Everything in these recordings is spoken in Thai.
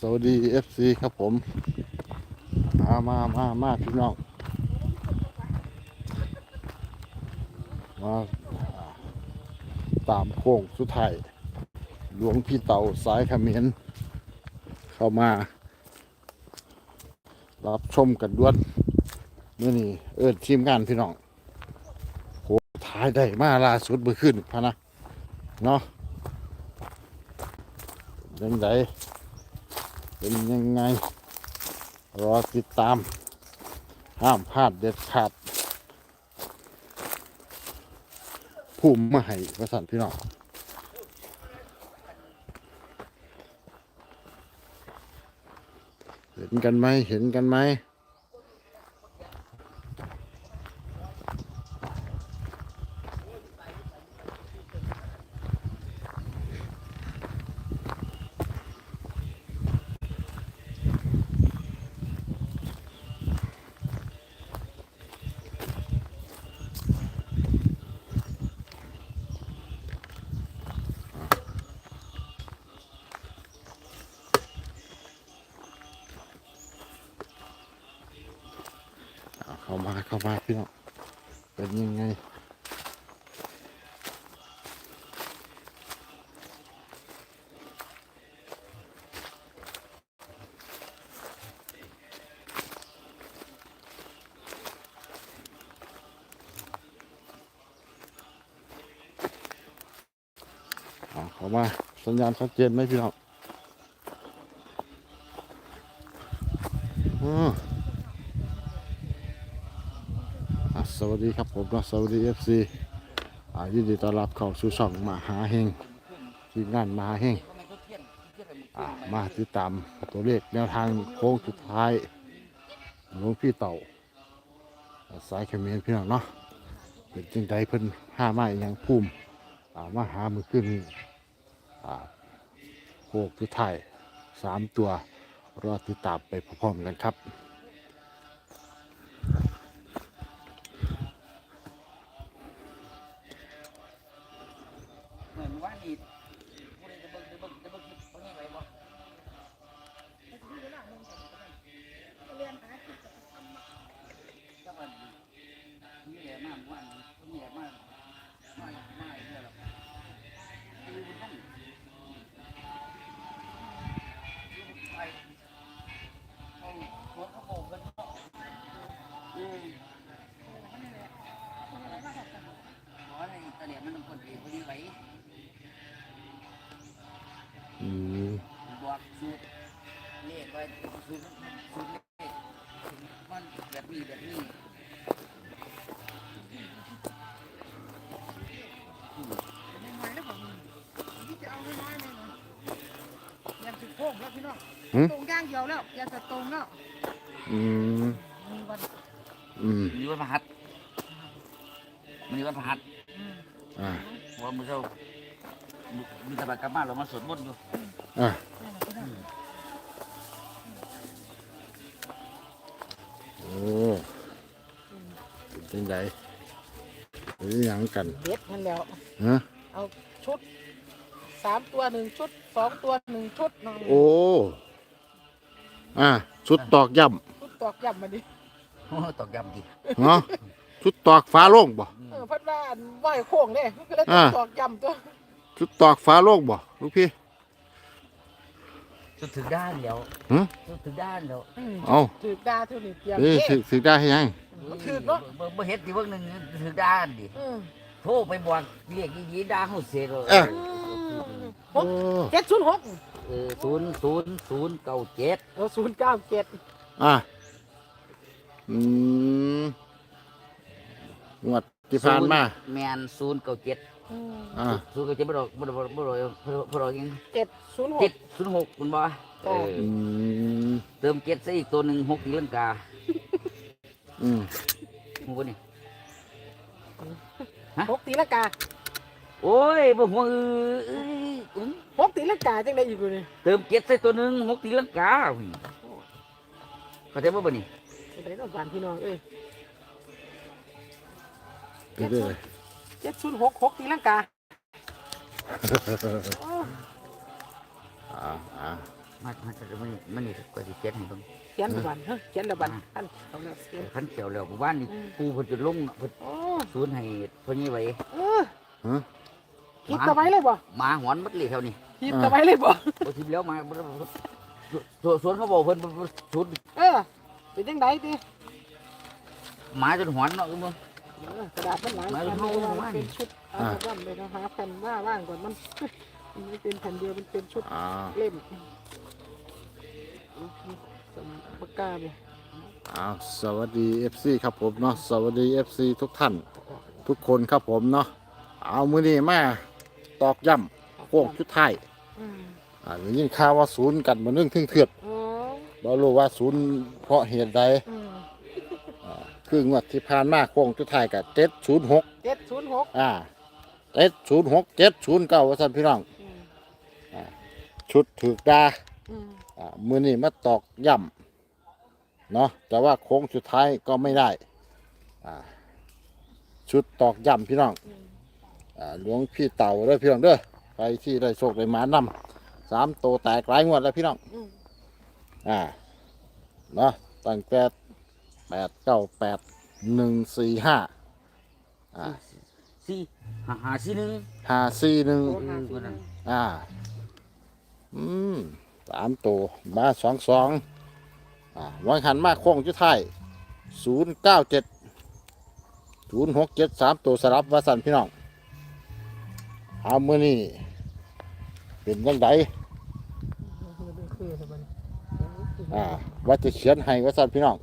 สวัสดีเอฟซีครับผมมามามามาพี่น้องมาตามโค้งสุดท้ายหลวงพี่เต่าสายเขมิ้นเข้ามา รับชมกันด้วนนี่นี่เอิดทีมงานพี่น้องโหท้ายได้มาล่าสุดเมื่อคืนพะนะ เนาะยังไง เป็นยังไง รอติดตาม ห้ามพลาดเด็ดขาดภูมิมาให้ประสันพี่น้องเห็นกันไหมเห็นกันไหม เอาเข้ามาเข้ามาพี่น้องเป็นยังไงเอาเข้ามาสัญญาณชัดเจนไหมพี่น้องอออะส วัสดีครับผมเนาะสวัสดีเอฟซีอ่ายินดีต้อนรับเข้าสู่ช่องมหาเฮงทีมงานมหาเฮงอ่ามาติดตามตัวเลขแนวทางโค้งสุดท้ายหลวงพี่เต่า สายเขมรพี่น้องเนาะเป็นจังใดเพิ่นห้าไม้ยังพุ่มอ่ามาหามือขึ้นอ่าโคกสุดท้ายสามตัวรอติดตามไปพร้อมๆกันครับ เลขไว้สูตรสูตรเลขมันแบบนี้แบบนี้น้อยๆแล้วผมตรงย่างเดียวแล้วยังจะตรงแล้วอืมมีวันอืมมีวันพฤหัสมีวันพฤหัสอ่าว่ามือเช้ามีตะบักกลับมาเรามาสวดมนต์อยู่อ่า โอ้เป็นจังไดหรือหยังกันเด็ดนั่นแล้วฮะเอาชุดสามตัวหนึ่งชุดสองตัวหนึ่งชุดน้องโอ้อ่าชุดตอกย่ชุดตอกย้ำมาดิโอ้ตอกย้ำดิำเนาะชุดตอกฟ้าโล่งบ่ เออเพัดว่าอันไหวโค้งเนี่ยมันก็เลยอ่า ตอกย้ำตัวชุดตอกฟ้าโล่งบ่ลูกพี่ จนถึงด้านแล้วฮะจนถึงด้านแล้วอืมเอาถือดาเท่านี้เตรียมเอ้ยเอ๊ะสึกสึกได้ให้ยัง มันถือเนาะบ่บ่เฮ็ดที่เบิ่งหนึงถึงด้านดิอืมโทรไปบอกเรียกยีๆด่าเฮาเสียเลยเอ้ยหโอ้กเจ็ดศูนย์หกเออศูนย์ศูนย์ศูนย์เก้าเจ็ดเออศูนย์เก้าเจ็ดอะอืมงวดที่ผ่านมาแมนศูนย์เก้าเจ็ด อืมอ่าศูนย์เก้าเจ็ดบ่ดอกบ่ดอกบ่ดอกบ่ดอกยังเจ็ดศูนย์หเจ็ก ดศูนย์หกคุณบ่เอออืมเติมเจ็ดซะอีกตัวหนึ่งหกตีลังกาอืมหูบ่นี่หกตีละกาโอ้ยบ่หัวเอ้ยอื้อหกตีละกาจังไดอีกอยู่นี่เติมเจ็ดใส่ตัวหนึ่งหกตีลังกาอุ้ยเข้าใจบ่บ่นี่จังไดต้องการพี่น้องเอ้ยไปเรื่อย เจ็ดศูนย์หกหกตีลังกาอ่าอ่ามามาจะมันมันนี่ก็สิเขียนให้เบิ่งเขียนละบันเฮ้ยเขียนละบันท่านเอาละเขียนคันเขียวแล้วหมู่บ้านนี่ปูเพิ่นจะลงเพิ่นโอ้ศูนย์ให้เพิ่นนี่ไว้เออฮะคิดตะไว้เลยบ่หมาหอนหมดเลยแถวนี้คิดตะไว้เลยบ่บ่ทิมแล้วมาบ่สวนสวนเขาบอกเพิ่นศูนย์เออเป็นจังไดติหมาจนหอนเนาะคือมึงเออ กระดาษมันหลายมาแผ่นเอาเลยนะมามันเป็นชุดเอามาว่ำเลยนะหาแผ่นว่าว่างก่อนมันมันไม่เป็นแผ่นเดียวมันเป็นชุดอ่าเล่มสมปากกาเลยอ้าวสวัสดี FC ครับผมเนาะสวัสดี FC ทุกท่าน ทุกคนครับผมเนาะเอามือนี้มาตอกย่ำโค้งชุดไทายอืมอ่าได้ยินข่าวว่าศูนย์กันมาเรื่องทึ่งเถือดโอ้เรารู้ว่าศูนย์เพราะเหตุใดอืมอ่า คืองวดที่ผ่านมาโค้งชุดไทายกับเจ็ดศูนย์หกเจ็ดศูนย์หกอ่าเจ็ดศูนย์หกเจ็ดศูนย์เก้าว่าสันพี่น้องอืมชุดถือกดาอืมอ่ามือนี้มาตอกย่ำเนาะแต่ว่าโค้งสุดท้ายก็ไม่ได้อ่าชุดตอกย่ำพี่น้องอืมอ่าหลวงพี่เต่าเด้อพี่น้องเด้อไปที่ได้โชคได้หมานำสามโตวแตกหลายงวดแล้วพี่น้องอืมอ่าเนาะตั้งแต่ แปดเก้าแปดหนึ่งสี่ห้าอ่าสี่หาหาสี่หนึ่งห้าสี่หนึ่งโอ้หาสี่หนึ่งอ่า อืมสามตัวมาสองสองอ่าวันหันมาโค้งจุดท้ายศูนย์เก้าเจ็ดศูนย์หกเจ็ดสามตัวสลับวาสันพี่น้องเอามือนี่เป็นยังไงคือสบันอ่าว่าจะเขียนให้วาสันพี่น้อง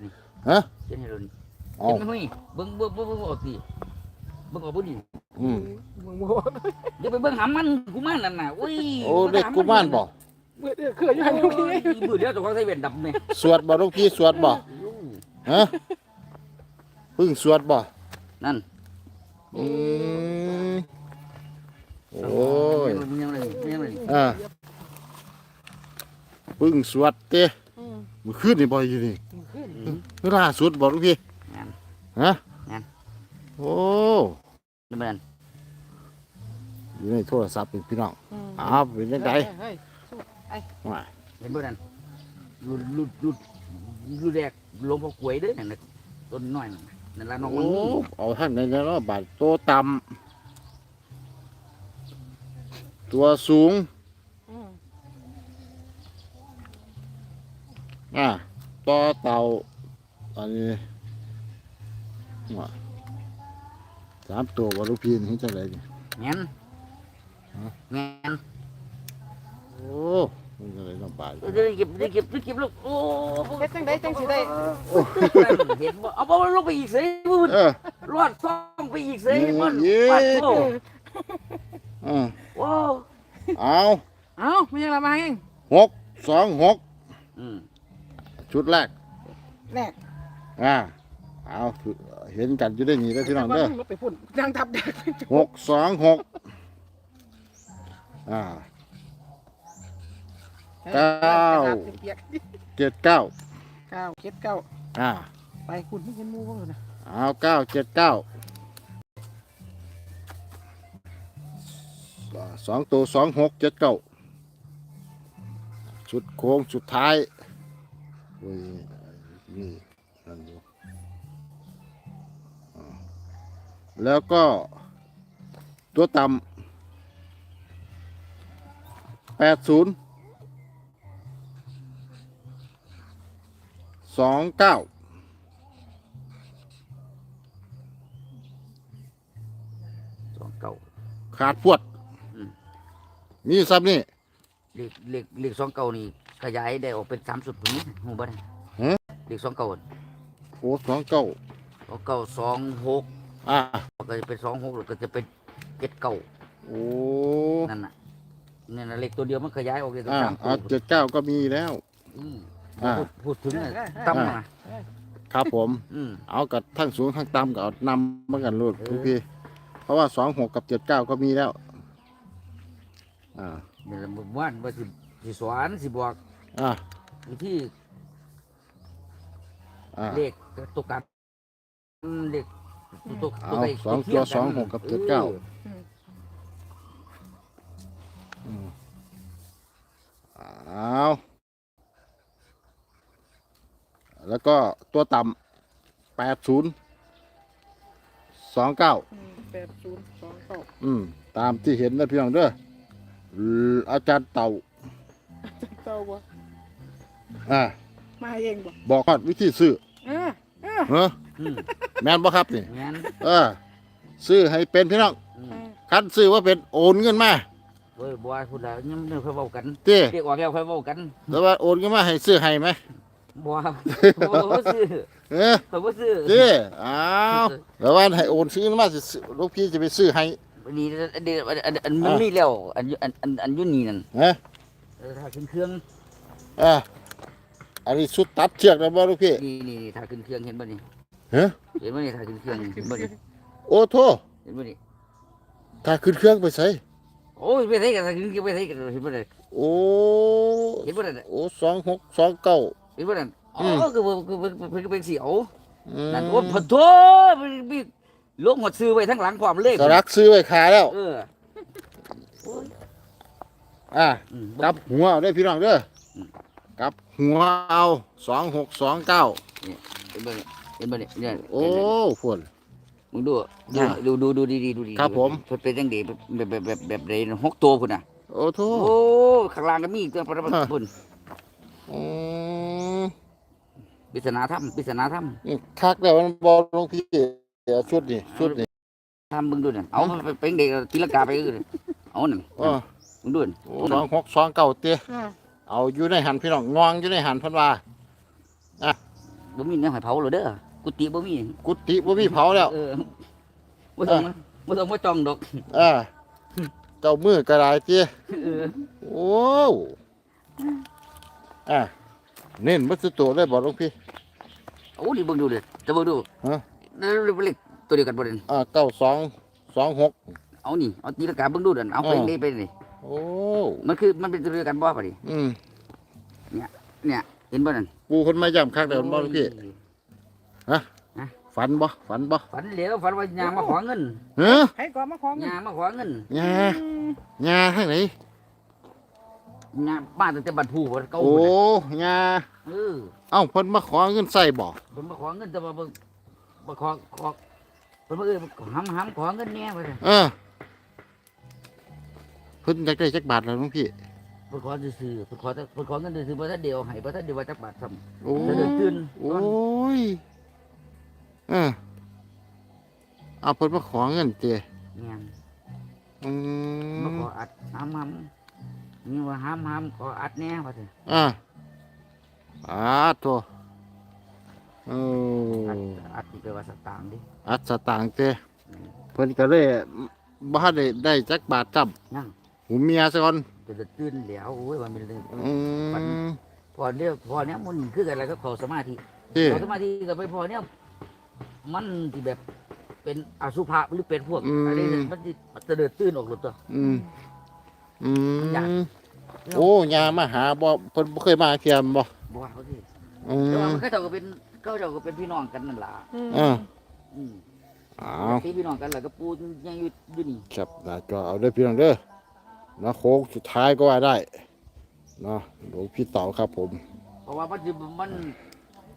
เขียนให้เรานี่ฮะเขียนให้เรานี่เอาเขียนไม่ให้เบิ่งเบิ่งเบิ่งเบิ่งออกสิเบิ่งออกบ่ดีอืมมึงโมเดี๋ยวไปเบิ่งหามันกูมันนั่นน่ะอุ้ยโอ้เด็กกุมารบ่เมื่อเดือคืออยู่หันทุกทีมือเดียวตัวเขาใส่เวนดำแม่สวดบ่ลูกพี่สวดบ่ฮะเพึ่งสวดบ่นั่นอืมโอ้ยมันยังไงมันยังไงอ่าเพึ่งสวดเต้อืมมือขึ้นนี่บ่อยู่นี่ขึ้น ล่าสุดบ่ลูกพี่งานฮะงั้นโอ้นี่มันอยู่ในโทรศัพท์นี่พี่น้องอืมอ้าวเป็นยังไงเฮ้ยสู้ไอ้ว่าเห็นบ่นั่นรุดรุดรุดรุดแรกลงพอกล้วยเด้อนั่นน่ะต้นน้อยนั่นน่ะนั่นละน้องมันโอ้มีเอาท่านในนั้นว่าบาดโตต่ำตัวสูงอืมอ่าต่อเต่า อันนี้ว่าสามตัวบ่ลูกพี่นี่จังไดนี่งั้นฮะงั้นโอ้มันจังไดลำบากเดี๋ยวเก็บเดี๋ยวเก็บเดี๋ยวเก็บลูกโอ้เฮ็ดจังไดจังสิได้เห็นบ่เอาบ่ลงไปอีกเสิมึงเออรอดซ่องไปอีกเสิมันเย้ปัดโตอ่าว้าวเอาเอ้าไม่ยังละมาเองหกสองหกอืมชุดแรกแรก อ่าเอาเห็นกันอยู่ได้นี่แล้วพี่น้องเด้อรถไปพุ่นยังทับแดกหกสองหกอ่า เก้าเปียกเจ็ดเก้าเก้าเจ็ดเก้าอ่า ไปคุณไม่เห็นหมูบ้างเลยนะเอาเก้าเจ็ดเก้าสองตัวสองหกเจ็ดเก้าชุดโค้งสุดท้ายโอ้ยนี่ นั่นอยู่อ่าแล้วก็ตัวต่ำแปดศูนย์สองเก้าสองเก้าขาดพวดอืมมีซ้ำนี่เลขเลขเลขสองเก้านี่ขยายได้ออกเป็นสามสุดผมนี่หูบ่ได้ฮะเลขสองเก้า โอ้สองเก้าสองเก้าสองหกอ่าก็จะเป็นสองหกแล้วก็จะเป็นเจ็ดเก้าโอ้นั่นน่ะนี่นน่ะเลขตัวเดียวมันขยายออกเป็นอ่าสามเอาตัวเจ็ดเก้าก็มีแล้ว อืมอ่า พูดพูดถึงน่ะตั้มน่ะครับผม อืม เอากับทั้งสูงทั้งต่ำก็เอานำมากันรูดเออทุกพี่เพราะว่าสองหกกับเจ็ดเก้าก็มีแล้ว อ่านี่แหละหมู่บ้านว่าสิสิสอนสิบอกอ่าวิธี อ่าเลขตัวกันอืมเลขตัวเอาใกล้สองใกล้เคีตัวยงสองหกกับเจ็ดเก้าอออืมเอาแล้วก็ตัวต่ำแปดศูนย์สองเก้าแปดศูนย์สองเก้าอืม ตามที่เห็นนะพี่น้องเด้ออาจารย์เต่าเต้าบ่อ่า มาเองบ่บอกว่าวิธีซื้อเออเออเฮ้ออืมแม่นบ่ครับนี่งั้นเออซื้อให้เป็นพี่น้องอืมเออคันซื้อว่าเป็นโอนเงินมาเว้ยบัวพูดแล้วยังไม่ค่อยเว้ากันเต้เรียกออกแล้วค่อยเว้ากันแต่ว่าโอนเงินมาให้ซื้อให้ไหมบัวบ่ซื้อเออข่อยบ่ซื้อเต้อ้าวแล้วว่าให้โอนซื้อมาสิซื้อลูกพี่จะไปซื้อให้นี่อันเดียวอันอันอันมันมีแล้วอันอยู่อันอันอันอยุ่นี่นั่นนะเออถ้าขึ้นเครื่องอ่า อันนี้ชุดตัดเชือกนะบ่ลูกพี่นี่นี่นี่ถ้าขึ้นเครื่องเห็นบ่นี่ฮะเห็นบ่นี่ถ้าขึ้นเครื่องนี่เห็นบ่นี่โอ้โทเห็นบ่นี่ถ้าขึ้นเครื่องไปใส่โอ้ยไปใส่กันถ้าขึ้นเครื่องไปใส่กันเห็นบ่นี่โอ้เห็นบ่นั่นโอ้สองหกสองเก้า เห็นบ่นั่นอ๋อืมอคือเพิ่นคือเพิ่นเพิ่นก็เป็นเสียวอืมนั่นโอ้พะโถมันมีลงหมดซื้อไว้ทั้งหลังพร้อมเลยสลักซื้อไว้ขายแล้ว เออโอ้ยอ่าอืมกลับหัวเอาได้อพี่น้องเด้ออม กลับหัวเอาสองหกสองเก้าเห็นบ่นี่เห็นบ่นี่เนี่ยโอ้ฝนมึงดูอะดูดูดูดีๆดูดีครับผม เพิ่นเป็นจังไดแบบแบบแบบแบบใดหกตัวพุ่นน่ะ โอ้โทโอ้ข้างล่างก็มีอีกตัวประมาณอะพุ่นอืมปริศนาธรรมปริศนาธรรมนี่คักแล้วมันบอลลงพี่เดี๋ยวชุดนี่ชุดนี่ทำมึงดูนั่นเอาไปเป็นเด็กตีลังกาไปเออเอานั่นอ๋อมึงดูนั่นโอ้สองหกสองเก้าเตี้ย เออเอาอยู่ในหันพี่น้องงองอยู่ในหันเพันว่าบ่มีเนื้อหอยเผาเลยเด้อกุฏิบ่มีกุฏิบ่มีเผาแล้ว เออบ่ต้องมาบ่ต้องมาจ้องดอกอ่าเจ้ามือกระไรเตี้ยเออโอ้อะเน้นมัสตัวได้บอกหลวงพี่ โอ้นี่เบิ่งดูเด้อจะเบิ่งดูฮะ นั่นเล็กตัวเดียวกันบ่เด่นอ่าเก้าสองสองหกเอานี่เอาตีลังกาเบิ่งดูนั่นเอาไปอ๋อนี่ไปนี่ โอ้มันคือมันเป็นตัวเดียวกันบ่ปะดิอืมเนี่ยเห็นบ่นั่นปูคนมาย่ำคักเดี๋ยวบอกหลวงพี่ฝันบ่ฝันบ่ฝันเหลวฝันว่ายางมาขอเงินเฮ้ยให้ก่อนมาของเงินยางมาขอเงินงาอืมงาทางไหนยางบ้านตั้งแต่บัดผู้บ่เก่าโอ้พุ่นน่ะงาเออเอ้าเพิ่นมาขอเงินใส่บ่เพิ่นมาขอเงินแต่ว่าเบิ่งมาขอขอเพิ่นมาเอ้ยหำหำขอเงินแหน่ว่าซั่นเออ เพิ่นอยากได้จักบาทแล้วหลวงพี่ เพิ่นขอซื้อๆเพิ่นขอแต่เพิ่นขอเงินซื้อๆบ่ทันเดียวให้บ่ทันเดียวว่าจักบาทซ้ำโอ้ถ้าเดินตื่นโอ้ยเออเอาเพิ่นมาขอเงินเจแม่นอืมามขออัดหำหำนี่ว่าหำหำขออัดแหน่ว่าซั่นอ่าอ่าโตโอ้อัดอัดนี่แปลว่าสตางค์ดิอัดสตางค์เจเพิ่นก็เลยบ่ทันได้ได้จักบาทจับนั่ง หูเมียซะก่อนจะได้ตื่นแล้วโอ้ยว่ามันเลยอืมพอเดียวพอเนี้ยมันคือกันแล้วก็ขอสมาธิเจ้ขอสมาธิก็ไปพอเนี้ยมันที่แบบเป็นอสุภะหรือเป็นพวกอะไรเนี่ยมันสิมันจะเดือดตื่นออกหลุดตัวอืมอือยากมโอ้ยามาหาบ่เพิ่นบ่เคยมาเทียมบ่บอกว่าเขาสิอืแต่ว่ามมันก็เจ้าก็เป็นเขาเจ้าก็เป็นพี่น้องกันนั่นล่ะอืมอ่าอืมอ้าวพี่พี่น้องกันแหละก็ปูยังอยู่อยู่นี่ครับนะก็เอาได้เพียงเด้อ นะโค้งสุดท้ายก็ว่าได้เนาะหลวงพี่เต่าครับผม เพราะว่ามันสิมัน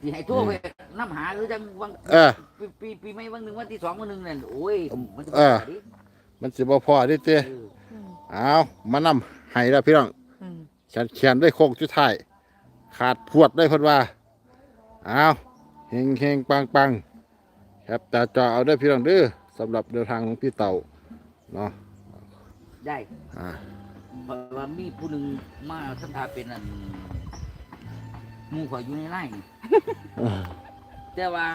สิให้ทั่วไปน้ำหาหรือจังวังเออ ปีปีปีไม่วันหนึ่งวันที่สองวันหนึ่งเนี่ยโอ้ยมันจะเออ ดิมันสิบ่พอเด้เต้เอออืมเอามานำให้แล้วพี่น้องอืมแขนแขนได้โค้งสุดท้าย ขาดพวดได้เพิ่นว่าเอาเฮงเฮงปังปังครับแต่จอเอาได้อพี่น้องเด้อสำหรับเดินทางของพี่เต่าเนาะ ได้อ่าเพราะว่ามีผู้หนึ่งมาสัมภาเป็นอันหมู่ข่อยอยู่ในไร่นี่แต่ว่า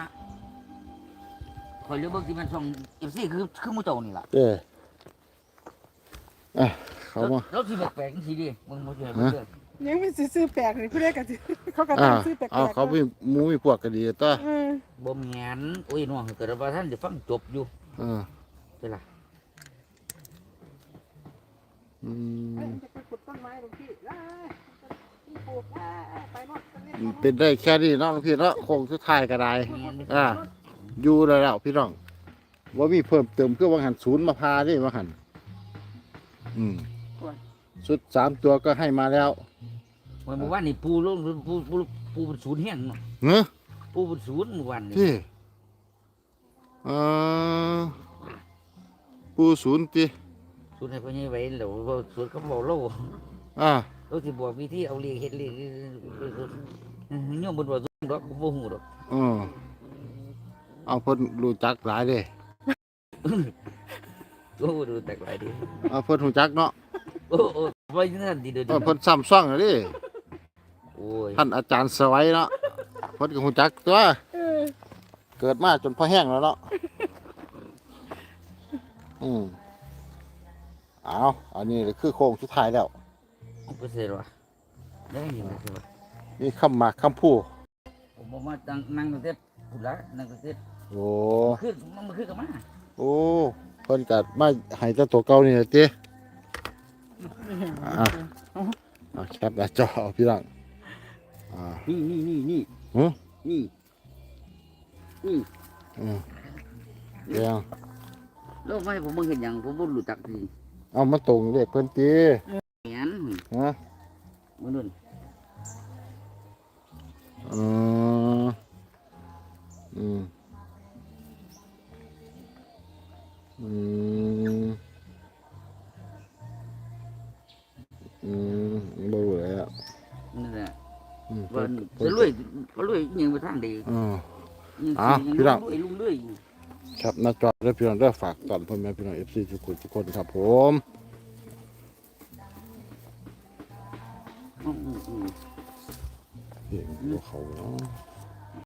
ข่อยเลือกเบิ่งที่มันส่งเอฟซีคือคือหมู่เจ้านี่ล่ะเด้ออะเขามา แล้วสิแปลกๆจังซี่ดิมึงบ่เชื่อมึงเชื่อยังไม่ซื้อแปลกนี่ผู้ใดก็สิเขาก็อ่าตั้งซื้อแปลกๆเอาเขามีหมูมีพวกก็ดีตัวอืมบ่แม่นโอ้ยน้องเกิดว่าท่านจะฟังจบอยู่เออใช่ล่ะ อืเอ้ยมมันจะไปขุดต้นไม้หลวงพี่เอ้ยที่ปลูกเอ้ยไปโนอดไปนี่เป็นได้แค่นี้เนาะหลวงพี่เนาะโค้งสุดท้ายก็ได้แม่นอ่า อยู่แล้วแล้วพี่น้องว่ามีเพิ่มเติมเพื่อวังหันศูนย์มาพาได้วังหันอืมชุดสามตัวก็ให้มาแล้ววันเมื่อวานนี่ปูลงปูปูปูเป็นศูนย์แห้งเนาะเนอะปูเป็นศูนย์เมื่อวานนี่ที่เอ่อปูศูนย์ติ ศูนย์ให้พ่อใหญ่ไว้แล้วว่าศูนย์เขาบอกเราอ่าเราสิบอกวิธีเอาเลขเฮ็ดเลขโยมบ่ว่าศูนย์ดอกบ่ฮู้ดอกเออเอาเพิ่นรู้จักหลายเด้โอ้ดูแตกหลายดีเอาเพิ่นรู้จักเนาะโอ้โอ้ไว้นั่นดีเด้อเออเพิ่นซ้ำซ่องเลยเด้โอ้ยท่านอาจารย์สวัยเนาะเพิ่นก็รู้จักตัวเกิดมาจนพอแห้งแล้วเนาะอืม เอาอันนี้คือโค้งสุดท้ายแล้วบ่เสร็จว่ะได้ยินบ่เสร็จว่ะนี่คำหมากคำพูผมบ่มาตั้งนั่งตั้งแต่พุ่นละนั่งตั้งแต่โอ้ขึ้นมันขึ้นกับมาโอ้เพิ่นกัดมาให้แต่ตัวเก่านี่แหละติอะอะแคปหน้าจอเอาพี่น้องอ่านี่นี่นี่นี่หือนี่นี่อืมเดี๋ยวแล้วไม่ผมบ่เห็นหยังผมบ่รู้จักที เอามาตรงเลขเพิ่นติแหนฮะมื้อนู้นอืมอืมอืมอืมบ่รู้แล้วนั่นแหละอืมว่าเพิ่นจะรวยก็รวยยิงไปทางใดอ่ายิงอะยิงพี่น้องรวยลุงเรื่อย ครับหน้าจอได้พี่น้องได้ฝากตอนพ่อแม่พี่น้อง FC ทุกคนทุกคนครับผม